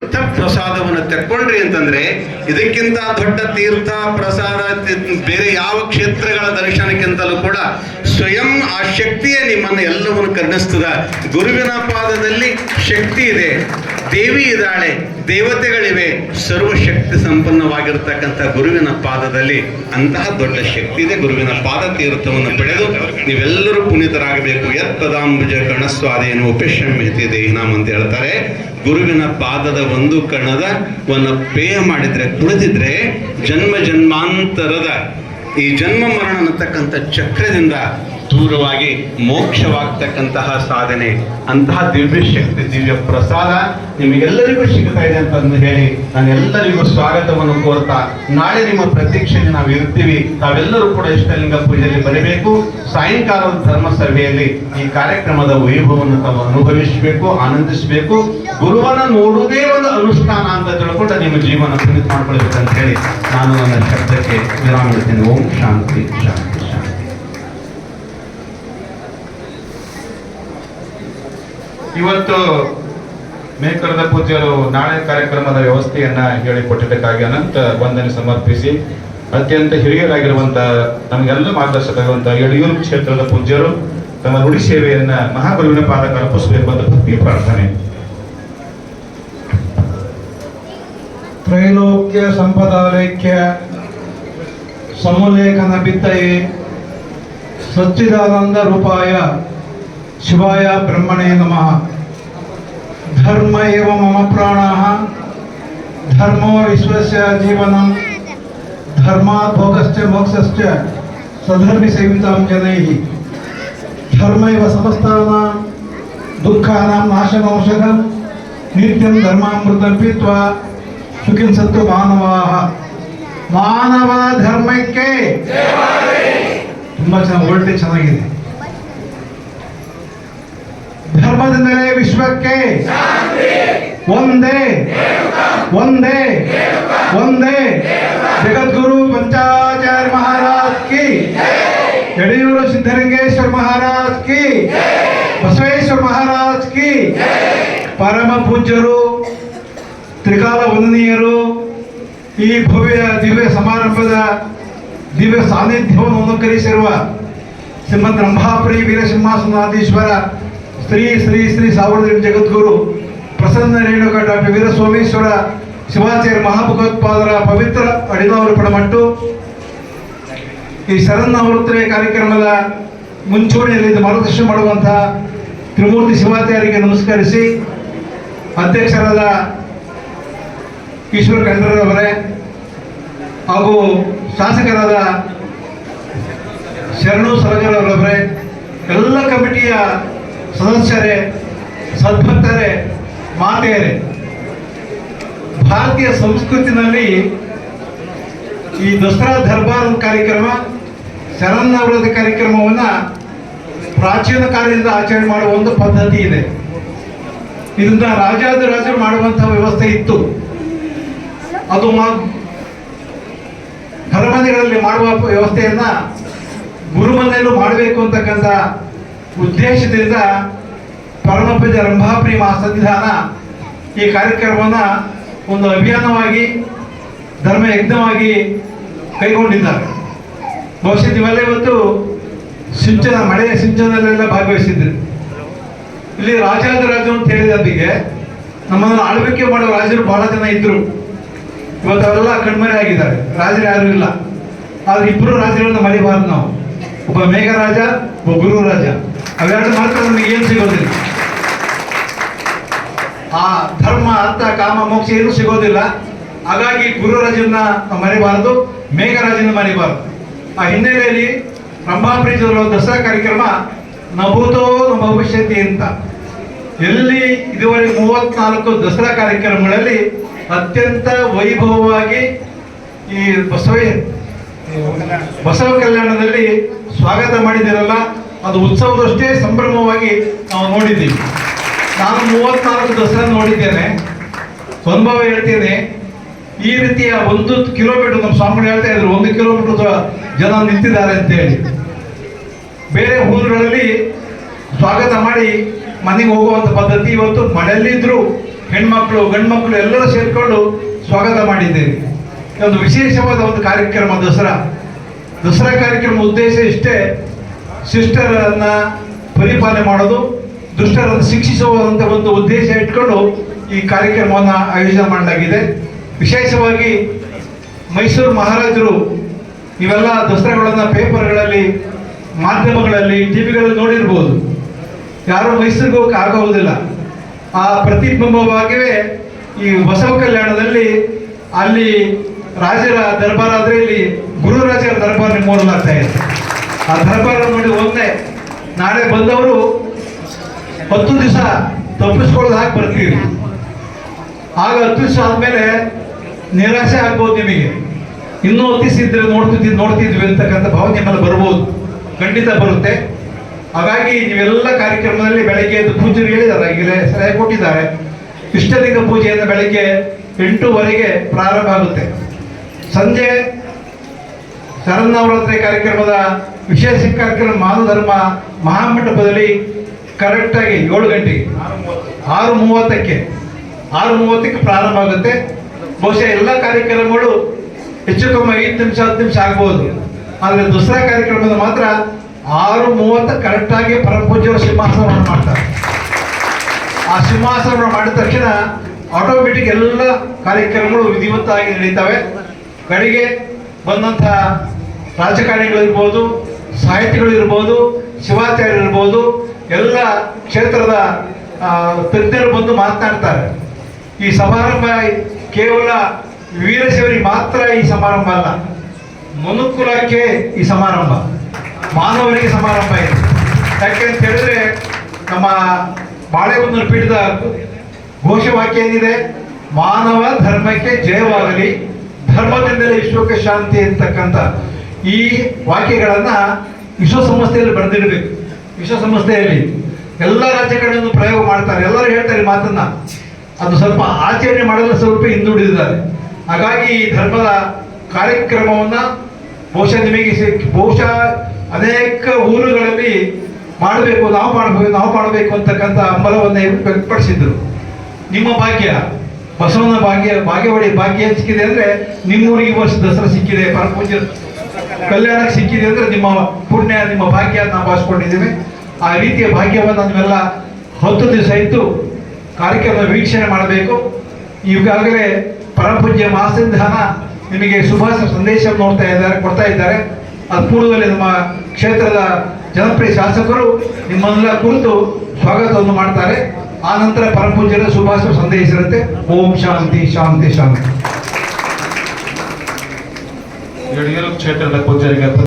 ಪ್ರಸಾದವನ್ನು ತೆಕ್ಕೊಂಡ್ರಿ ಅಂತಂದ್ರೆ ಇದಕ್ಕಿಂತ ದೊಡ್ಡ ತೀರ್ಥ, ಪ್ರಸಾದ, ಬೇರೆ ಯಾವ ಕ್ಷೇತ್ರಗಳ ದರ್ಶನಕ್ಕಿಂತಲೂ ಕೂಡ ಸ್ವಯಂ ಆ ಶಕ್ತಿಯೇ ನಿಮ್ಮನ್ನು ಎಲ್ಲವನ್ನು ಕರ್ಣಿಸ್ತದ. ಗುರುವಿನ ಪಾದದಲ್ಲಿ ಶಕ್ತಿ ಇದೆ. ದೇವಿ ಇದ್ದಾಳೆ, ದೇವತೆಗಳಿವೆ, ಸರ್ವಶಕ್ತಿ ಸಂಪನ್ನವಾಗಿರ್ತಕ್ಕಂಥ ಗುರುವಿನ ಪಾದದಲ್ಲಿ ಅಂತಹ ದೊಡ್ಡ ಶಕ್ತಿ ಇದೆ. ಗುರುವಿನ ಪಾದ ತೀರ್ಥವನ್ನು ಪಡೆದು ನೀವೆಲ್ಲರೂ ಪುನೀತರಾಗಬೇಕು. ಎತ್ತದಾಂಬುಜ ಕಣಸ್ವಾದೇನು ಉಪಶಮ್ಯತೆ ದೇಹಿನಾಮ್ ಅಂತ ಹೇಳ್ತಾರೆ. ಗುರುವಿನ ಪಾದದ ಒಂದು ಕಣದ ವನ್ನ ಪೇಯ ಮಾಡಿದ್ರೆ ಕುಳಿದಿದ್ರೆ ಜನ್ಮ ಜನ್ಮಾಂತರದ ಈ ಜನ್ಮ ಮರಣ ಅನ್ನತಕ್ಕಂಥ ಚಕ್ರದಿಂದ ದೂರವಾಗಿ ಮೋಕ್ಷವಾಗ್ತಕ್ಕಂತಹ ಸಾಧನೆ, ಅಂತಹ ದಿವ್ಯ ಶಕ್ತಿ, ದಿವ್ಯ ಪ್ರಸಾದ ನಿಮಗೆಲ್ಲರಿಗೂ ಸಿಗ್ತಾ ಇದೆ ಅಂತಂದು ಹೇಳಿ ನಾನು ಎಲ್ಲರಿಗೂ ಸ್ವಾಗತವನ್ನು ಕೋರ್ತಾ ನಾಳೆ ನಿಮ್ಮ ಪ್ರತೀಕ್ಷೆಯಲ್ಲಿ ನಾವು ಇರ್ತೀವಿ. ತಾವೆಲ್ಲರೂ ಕೂಡ ಇಷ್ಟಲಿಂಗ ಪೂಜೆಯಲ್ಲಿ ಬರಬೇಕು. ಸಾಯಂಕಾಲದ ಧರ್ಮ ಸಭೆಯಲ್ಲಿ ಈ ಕಾರ್ಯಕ್ರಮದ ವೈಭವವನ್ನು ತಾವು ಅನುಭವಿಸಬೇಕು, ಆನಂದಿಸಬೇಕು. ಗುರುವನ್ನ ನೋಡುವುದೇ ಒಂದು ಅನುಷ್ಠಾನ ಅಂತ ತಿಳ್ಕೊಂಡು ನಿಮ್ಮ ಜೀವನ ಪುನೀತ್ ಮಾಡ್ಕೊಳ್ಬೇಕಂತ ಹೇಳಿ ನಾನು ನನ್ನ ಶಬ್ದಕ್ಕೆ ವಿರಾಮ ಓಂ ಶಾಂತಿ ಶಾಂತಿ ಶಾಂತಿ ಇವತ್ತು ಮೇಕರದ ಪೂಜ್ಯರು ನಾಳೆ ಕಾರ್ಯಕ್ರಮದ ವ್ಯವಸ್ಥೆಯನ್ನ ಹೇಳಿಕೊಟ್ಟಿದ್ದಕ್ಕಾಗಿ ಅನಂತ ವಂದನೆ ಸಮರ್ಪಿಸಿ, ಅತ್ಯಂತ ಹಿರಿಯರಾಗಿರುವಂತಹ ನಮಗೆಲ್ಲ ಮಾರ್ಗದರ್ಶಕರಾಗಿರುವಂತಹ ಯಡಿಯೂರು ಕ್ಷೇತ್ರದ ಪೂಜ್ಯರು ತಮ್ಮ ನುಡಿ ಸೇವೆಯನ್ನ ಮಹಾಗುರುವಿನ ಪಾದ ಕಲ್ಪಿಸಬೇಕು ಭಕ್ತಿ ಪ್ರಾರ್ಥನೆ. ತ್ರೈಲೋಕ್ಯ ಸಂಪದಾಲೈಕ್ಯ ಸಮುಲೇಖನ ಬಿತ್ತಯೇ ಸಚ್ಚಿದಾನಂದ ರೂಪಾಯ. ಶಿವಾಯ ಬ್ರಹ್ಮಣೇ ನಮಃ ಧರ್ಮ ಏವ ಮಮ ಪ್ರಾಣಃ ಧರ್ಮೋ ವಿಶ್ವಸ್ಯ ಜೀವನಂ ಧರ್ಮಾತ್ ಭೋಗಶ್ಚ ಮೋಕ್ಷಶ್ಚ ಸಧರ್ಮಿ ಸೇವಿತಾಂ ಜನೈಃ ಧರ್ಮ ಇವ ಸಮಸ್ತಾನಾಂ ದುಃಖಾನಾಂ ನಾಶನೌಷಧಂ ನಿತ್ಯಂ ಧರ್ಮಾಮೃತಂ ಪೀತ್ವಾ ಸುಖಿನ್ ಸತ್ತು ಮಾನವಾಹ ಮಾನವ ಧರ್ಮಕ್ಕೆ ತುಂಬಾ ಚೆನ್ನಾಗಿ ಒಳ್ಳೆ ಚೆನ್ನಾಗಿದೆ ಧರ್ಮದಿಂದಲೇ ವಿಶ್ವಕ್ಕೆ ಒಂದೇ ಒಂದೇ ಒಂದೇ. ಜಗದ್ಗುರು ಪಂಚಾಚಾರ್ಯ ಮಹಾರಾಜ್ ಕಿ. ಯಡಿಯೂರು ಸಿದ್ಧಲಿಂಗೇಶ್ವರ ಮಹಾರಾಜ್ ಕಿ. ಬಸವೇಶ್ವರ ಮಹಾರಾಜ್ ಕಿ. ಪರಮ ಪೂಜ್ಯರು, ತ್ರಿಕಾಲ ವಂದನೀಯರು, ಈ ಭವ್ಯ ದಿವ್ಯ ಸಮಾರಂಭದ ದಿವ್ಯ ಸಾನ್ನಿಧ್ಯವನ್ನು ಅನುಕರಿಸಿರುವ ಶ್ರೀಮದ್ ರಂಭಾಪುರಿ ವೀರಸಿಂಹಾಸನಾಧೀಶ್ವರ ಶ್ರೀ ಶ್ರೀ ಶ್ರೀ ಸಾವಿರದ ಜಗದ್ಗುರು ಪ್ರಸನ್ನ ರೇಣುಕ ಡಾಕ್ಟರ್ ಸೋಮೇಶ್ವರ ಶಿವಾಚಾರ್ಯ ಮಹಾಭಗವತ್ಪಾದರ ಪವಿತ್ರ ಅಡಿದವರು ಪಡಮಟ್ಟು ಈ ಶರನ್ನವೃತ್ತನೆ ಕಾರ್ಯಕ್ರಮದ ಮುಂಚೂಣಿಯಲ್ಲಿ ಮಾರ್ಗದರ್ಶನ ಮಾಡುವಂತಹ ತ್ರಿಮೂರ್ತಿ ಶಿವಾಚಾರ್ಯರಿಗೆ ನಮಸ್ಕರಿಸಿ, ಅಧ್ಯಕ್ಷರಾದ ಈಶ್ವರ ಖಂಡ್ರವರೇ ಹಾಗೂ ಶಾಸಕರಾದ ಶರಣು ಸರಗರವರವರೇ ಎಲ್ಲ ಕಮಿಟಿಯ ಸದಸ್ಯರೇ, ಸದ್ಭಕ್ತರೇ, ಮಾತೆಯರೇ, ಭಾರತೀಯ ಸಂಸ್ಕೃತಿನಲ್ಲಿ ಈ ದಸರಾ ದರ್ಬಾರ್ ಕಾರ್ಯಕ್ರಮ ಶರನ್ನವರದ ಕಾರ್ಯಕ್ರಮವನ್ನು ಪ್ರಾಚೀನ ಕಾಲದಿಂದ ಆಚರಣೆ ಮಾಡುವ ಒಂದು ಪದ್ಧತಿ ಇದೆ. ಇದನ್ನ ರಾಜಾದಿರಾಜರು ಮಾಡುವಂತಹ ವ್ಯವಸ್ಥೆ ಇತ್ತು. ಅದು ಮಾ ಘರಮನೆಗಳಲ್ಲಿ ಮಾಡುವ ವ್ಯವಸ್ಥೆಯನ್ನ ಗುರುಮನೆಯಲ್ಲೂ ಮಾಡಬೇಕು ಅಂತಕ್ಕಂಥ ಉದ್ದೇಶದಿಂದ ಪರಮಪಿತ ರಂಭಾಪುರಿ ಮಹಾಸನ್ನಿಧಾನ ಈ ಕಾರ್ಯಕ್ರಮವನ್ನು ಒಂದು ಅಭಿಯಾನವಾಗಿ ಧರ್ಮ ಯಜ್ಞವಾಗಿ ಕೈಗೊಂಡಿದ್ದಾರೆ. ಬಹುಶಃ ನೀವೆಲ್ಲ ಇವತ್ತು ಸಿಂಚನ, ಮಳೆಯ ಸಿಂಚನದಲ್ಲೆಲ್ಲ ಭಾಗವಹಿಸಿದ್ರಿ. ಇಲ್ಲಿ ರಾಜಾದಿರಾಜರು ಅಂತ ಹೇಳಿದಲ್ಲಿಗೆ ನಮ್ಮನ್ನು ಆಳ್ವಿಕೆ ಮಾಡುವ ರಾಜರು ಬಹಳ ಜನ ಇದ್ದರು ಇವತ್ತು ಅವರೆಲ್ಲ ಕಣ್ಮರೆ ಆಗಿದ್ದಾರೆ. ರಾಜರು ಯಾರು ಇಲ್ಲ. ಆದ್ರೆ ಇಬ್ಬರು ರಾಜರನ್ನ ಮರಿಬಾರ್ದು ನಾವು. ಒಬ್ಬ ಮೇಘರಾಜ, ಒಬ್ಬ ಗುರು ರಾಜ ಅವೆರಡು ಮಾತ್ರ ನಮಗೆ ಏನು ಸಿಗೋದಿಲ್ಲ. ಆ ಧರ್ಮ, ಅರ್ಥ, ಕಾಮ, ಮೋಕ್ಷ ಏನು ಸಿಗೋದಿಲ್ಲ. ಹಾಗಾಗಿ ಗುರುರಾಜನ್ನ ನಾವು ಮರಿಬಾರದು ಮೇಘರಾಜನ ಮರಿಬಾರದು. ಆ ಹಿನ್ನೆಲೆಯಲ್ಲಿ ರಂಭಾಪ್ರೀಜರು ದಸರಾ ಕಾರ್ಯಕ್ರಮ ನಭೂತೋ ಭವಿಷ್ಯತಿ ಅಂತ. ಎಲ್ಲಿ ಇದುವರೆಗೆ ಮೂವತ್ನಾಲ್ಕು ದಸರಾ ಕಾರ್ಯಕ್ರಮಗಳಲ್ಲಿ ಅತ್ಯಂತ ವೈಭವವಾಗಿ ಈ ಬಸವ ಬಸವ ಕಲ್ಯಾಣದಲ್ಲಿ ಸ್ವಾಗತ ಮಾಡಿದಿರಲ್ಲ. ಅದು ಉತ್ಸವದಷ್ಟೇ ಸಂಭ್ರಮವಾಗಿ ನಾವು ನೋಡಿದ್ದೀವಿ ನಾನು ಮೂವತ್ನಾಲ್ಕು ದಸರಾ ನೋಡಿದ್ದೇನೆ. ಅನುಭವ ಹೇಳ್ತೇನೆ. ಈ ರೀತಿಯ ಒಂದು ಕಿಲೋಮೀಟರ್ ನಮ್ಮ ಸ್ವಾಮಿಗಳು ಹೇಳ್ತಾ ಇದ್ರು, ಒಂದು ಕಿಲೋಮೀಟರ್ ಜನ ನಿಂತಿದ್ದಾರೆ ಅಂತ ಹೇಳಿ ಬೇರೆ ಊರುಗಳಲ್ಲಿ ಸ್ವಾಗತ ಮಾಡಿ ಮನೆಗೆ ಹೋಗುವಂತ ಪದ್ಧತಿ ಇವತ್ತು ಮಳೆಯಲ್ಲಿದ್ದರೂ ಹೆಣ್ಮಕ್ಳು ಗಂಡು ಮಕ್ಕಳು ಎಲ್ಲರೂ ಸೇರಿಕೊಂಡು ಸ್ವಾಗತ ಮಾಡಿದ್ದೇವೆ. ಒಂದು ವಿಶೇಷವಾದ ಒಂದು ಕಾರ್ಯಕ್ರಮ ದಸರಾ. ದಸರಾ ಕಾರ್ಯಕ್ರಮ ಉದ್ದೇಶ ಇಷ್ಟೇ ಶಿಷ್ಟರನ್ನ ಪರಿಪಾಲನೆ ಮಾಡೋದು, ದುಷ್ಟರನ್ನು ಶಿಕ್ಷಿಸುವಂಥ ಒಂದು ಉದ್ದೇಶ ಇಟ್ಕೊಂಡು ಈ ಕಾರ್ಯಕ್ರಮವನ್ನು ಆಯೋಜನೆ ಮಾಡಲಾಗಿದೆ. ವಿಶೇಷವಾಗಿ ಮೈಸೂರು ಮಹಾರಾಜರು ಇವೆಲ್ಲ ದಸರಾಗಳನ್ನು ಪೇಪರ್ಗಳಲ್ಲಿ, ಮಾಧ್ಯಮಗಳಲ್ಲಿ ಟಿ ವಿಗಳಲ್ಲಿ ನೋಡಿರ್ಬೋದು. ಯಾರು ಮೈಸೂರಿಗೆ ಹೋಗಕ್ಕೆ ಆಗೋದಿಲ್ಲ ಆ ಪ್ರತಿಬಿಂಬವಾಗಿಯೇ ಈ ಬಸವ ಕಲ್ಯಾಣದಲ್ಲಿ ಅಲ್ಲಿ ರಾಜರ ದರ್ಬಾರ್ ಆದರೆ ಇಲ್ಲಿ ಗುರುರಾಜರ ದರ್ಬಾರ್ ನಿಮ್ಮೂರಲ್ಲಾಗ್ತಾ ಇದೆ. ಆ ದರ್ಬಾರ್ ನೋಡಿ ನಾಳೆ ಬಂದವರು ಹತ್ತು ದಿವಸ ತಪ್ಪಿಸ್ಕೊಳ್ಳೋದು ಹಾಕಿ ಬರ್ತೀವಿ ಆಗ ಹತ್ತು ದಿವಸ ಆದ್ಮೇಲೆ ನಿರಾಶೆ ಆಗ್ಬೋದು ನಿಮಗೆ. ಇನ್ನೂ ಹೊತ್ತಿಸಿದ್ರೆ ನೋಡ್ತಿದ್ವಿ ನೋಡ್ತಿದ್ವಿ ಅಂತಕ್ಕಂಥ ಭಾವನೆ ನಿಮ್ಮಲ್ಲಿ ಬರ್ಬೋದು. ಖಂಡಿತ ಬರುತ್ತೆ. ಹಾಗಾಗಿ ನೀವೆಲ್ಲ ಕಾರ್ಯಕ್ರಮದಲ್ಲಿ ಬೆಳಗ್ಗೆ ಎದ್ದು ಪೂಜೆಗೆ ಹೇಳಿದ್ದಾರೆ ಈಗಲೇ ಸಲಹೆ ಕೊಟ್ಟಿದ್ದಾರೆ. ಇಷ್ಟಲಿಂಗ ಪೂಜೆಯನ್ನು ಬೆಳಗ್ಗೆ ಎಂಟೂವರೆಗೆ ಪ್ರಾರಂಭ ಆಗುತ್ತೆ. ಸಂಜೆ ಶರನ್ನವರಾತ್ರಿ ಕಾರ್ಯಕ್ರಮದ ವಿಶೇಷ ಕಾರ್ಯಕ್ರಮ ಮಾನಧರ್ಮ ಮಹಾಮಂಟಪದಲ್ಲಿ ಕರೆಕ್ಟಾಗಿ ಏಳು ಗಂಟೆಗೆ. ಆರು ಮೂವತ್ತಕ್ಕೆ. ಆರು ಮೂವತ್ತಕ್ಕೆ ಪ್ರಾರಂಭ ಆಗುತ್ತೆ. ಬಹುಶಃ ಎಲ್ಲ ಕಾರ್ಯಕ್ರಮಗಳು ಹೆಚ್ಚು ಕಮ್ಮಿ ಐದು ನಿಮಿಷ, ಹತ್ತು ನಿಮಿಷ ಆಗ್ಬೋದು. ಆದರೆ ದಸರಾ ಕಾರ್ಯಕ್ರಮದ ಮಾತ್ರ ಆರು ಮೂವತ್ತ ಕರೆಕ್ಟಾಗಿ ಪರಮಪೂಜ್ಯರು ಸಿಂಹಾಸನವನ್ನು ಮಾಡ್ತಾರೆ. ಆ ಸಿಂಹಾಸನ ಮಾಡಿದ ತಕ್ಷಣ ಆಟೋಮೆಟಿಕ್ ಎಲ್ಲ ಕಾರ್ಯಕ್ರಮಗಳು ವಿಧಿವತ್ತಾಗಿ ನಡೀತವೆ. ಕಡೆಗೆ ಬಂದಂಥ ರಾಜಕಾರಣಿಗಳಿರ್ಬೋದು ಸಾಹಿತಿಗಳಿರ್ಬೋದು ಶಿವಾಚಾರ್ಯರಿರ್ಬೋದು ಎಲ್ಲ ಕ್ಷೇತ್ರದ ತಜ್ಞರು ಬಂದು ಮಾತನಾಡ್ತಾರೆ. ಈ ಸಮಾರಂಭ ಕೇವಲ ವೀರಶಿವರಿಗೆ ಮಾತ್ರ ಈ ಸಮಾರಂಭ ಅಲ್ಲ, ಮನುಕುಲಕ್ಕೆ ಈ ಸಮಾರಂಭ, ಮಾನವರಿಗೆ ಸಮಾರಂಭ ಇದೆ. ಯಾಕೆಂತ ಹೇಳಿದ್ರೆ, ನಮ್ಮ ಬಾಳೆಗುಂದರ ಪೀಠದ ಘೋಷವಾಕ್ಯ ಏನಿದೆ? ಮಾನವ ಧರ್ಮಕ್ಕೆ ಜಯವಾಗಲಿ, ಧರ್ಮದಿಂದಲೇ ವಿಶ್ವಕ್ಕೆ ಶಾಂತಿ ಅಂತಕ್ಕಂಥ ಈ ವಾಕ್ಯಗಳನ್ನ ವಿಶ್ವಸಂಸ್ಥೆಯಲ್ಲಿ ಬರೆದಿಡಬೇಕು. ವಿಶ್ವಸಂಸ್ಥೆಯಲ್ಲಿ ಎಲ್ಲ ರಾಜ್ಯಗಳನ್ನು ಪ್ರಯೋಗ ಮಾಡ್ತಾರೆ. ಎಲ್ಲರೂ ಹೇಳ್ತಾರೆ ಮಾತನ್ನ. ಅದು ಸ್ವಲ್ಪ ಆಚರಣೆ ಮಾಡಲು ಸ್ವಲ್ಪ ಹಿಂದುಳಿದಿದ್ದಾರೆ. ಹಾಗಾಗಿ ಈ ಧರ್ಮದ ಕಾರ್ಯಕ್ರಮವನ್ನ ಬಹುಶಃ ನಿಮಗೆ ಬಹುಶಃ ಅನೇಕ ಊರುಗಳಲ್ಲಿ ಮಾಡಬೇಕು, ನಾವು ಮಾಡಬೇಕು ನಾವು ಮಾಡಬೇಕು ಅಂತಕ್ಕಂಥ ಹಂಬಲವನ್ನು ವ್ಯಕ್ತಪಡಿಸಿದ್ರು. ನಿಮ್ಮ ಭಾಗ್ಯ, ಬಸವನ ಭಾಗ್ಯ ಭಾಗ್ಯವಾಡಿ ಭಾಗ್ಯ ಸಿಕ್ಕಿದೆ ಅಂದ್ರೆ ನಿಮ್ಮೂರಿಗೆ ವರ್ಷ ದಸರಾ ಸಿಕ್ಕಿದೆ ಪರಪೂಜ್ಯ ಕಲ್ಯಾಣಕ್ಕೆ ಸಿಕ್ಕಿದೆ ಅಂದ್ರೆ ನಿಮ್ಮ ಪುಣ್ಯ, ನಿಮ್ಮ ಭಾಗ್ಯ ನಾವು ಭಾವಿಸ್ಕೊಂಡಿದ್ದೀವಿ. ಆ ರೀತಿಯ ಭಾಗ್ಯವನ್ನು ನೀವೆಲ್ಲ ಹತ್ತು ದಿವಸ ಇತ್ತು ಕಾರ್ಯಕ್ರಮ ವೀಕ್ಷಣೆ ಮಾಡಬೇಕು. ಈಗಾಗಲೇ ಪರಮಪೂಜ್ಯ ಮಾಸಿಂಧಾನ ನಿಮಗೆ ಸುಭಾಷ ಸಂದೇಶ ನೋಡ್ತಾ ಇದ್ದಾರೆ, ಕೊಡ್ತಾ ಇದ್ದಾರೆ. ಅದು ಪೂರ್ವದಲ್ಲಿ ನಮ್ಮ ಕ್ಷೇತ್ರದ ಜನಪ್ರಿಯ ಶಾಸಕರು ನಿಮ್ಮನ್ನೆಲ್ಲ ಕುರಿತು ಸ್ವಾಗತವನ್ನು ಮಾಡ್ತಾರೆ. ಆ ನಂತರ ಪರಮಪೂಜ್ಯರ ಸುಭಾಷ ಸಂದೇಶ ಇರುತ್ತೆ. ಓಂ ಶಾಂತಿ ಶಾಂತಿ ಶಾಂತಿ. ಯಡಿಯೂರು ಕ್ಷೇತ್ರದ ಪೂಜಾರಿಗೆ